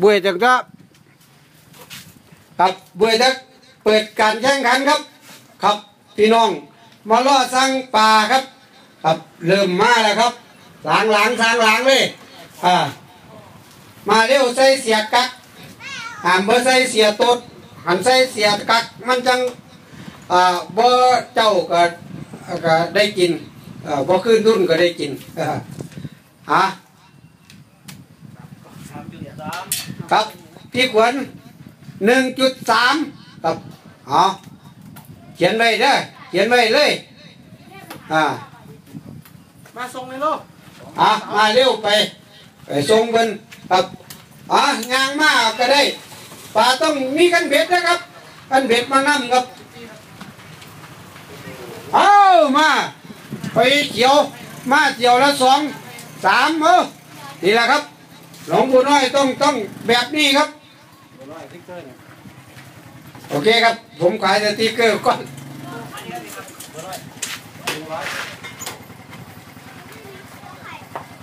บุยจังจะครับบุยจักเปิดการแข่งขันครับ ครับพี่น้องมาล่อสั่งปลาครับ ครับเริ่มมาแล้วครับหลังหลังทางหลังเลยอ่ามาเร็วใส่เสียกักหามเบอร์ใส่เสียตดหันใส่เสียกักมันจังอ่าบ่เจ้าก็ก็ได้กินอ่าบ่ขึ้นรุ่นก็ได้กินอ่าฮะ ครับพี่ขวัญหนึ่งจุดสามครับอ๋อเขียนไว้เด้อเขียนไว้เลยอ่ามาส่งเลยลูกอะมาเร็วไปไปส่งเพิ่นครับอะยางมาก็ได้ปลาต้องมีกันเบ็ดนะครับกันเบ็ดมานั่ครับเอามาไปเกี่ยว มาเกี่ยวละสองสามเออนี่แหละครับ หลวงปู่น้อยต้องต้องแบบนี้ครับ โอเคครับ ผมขายสติ๊กเกอร์ก่อน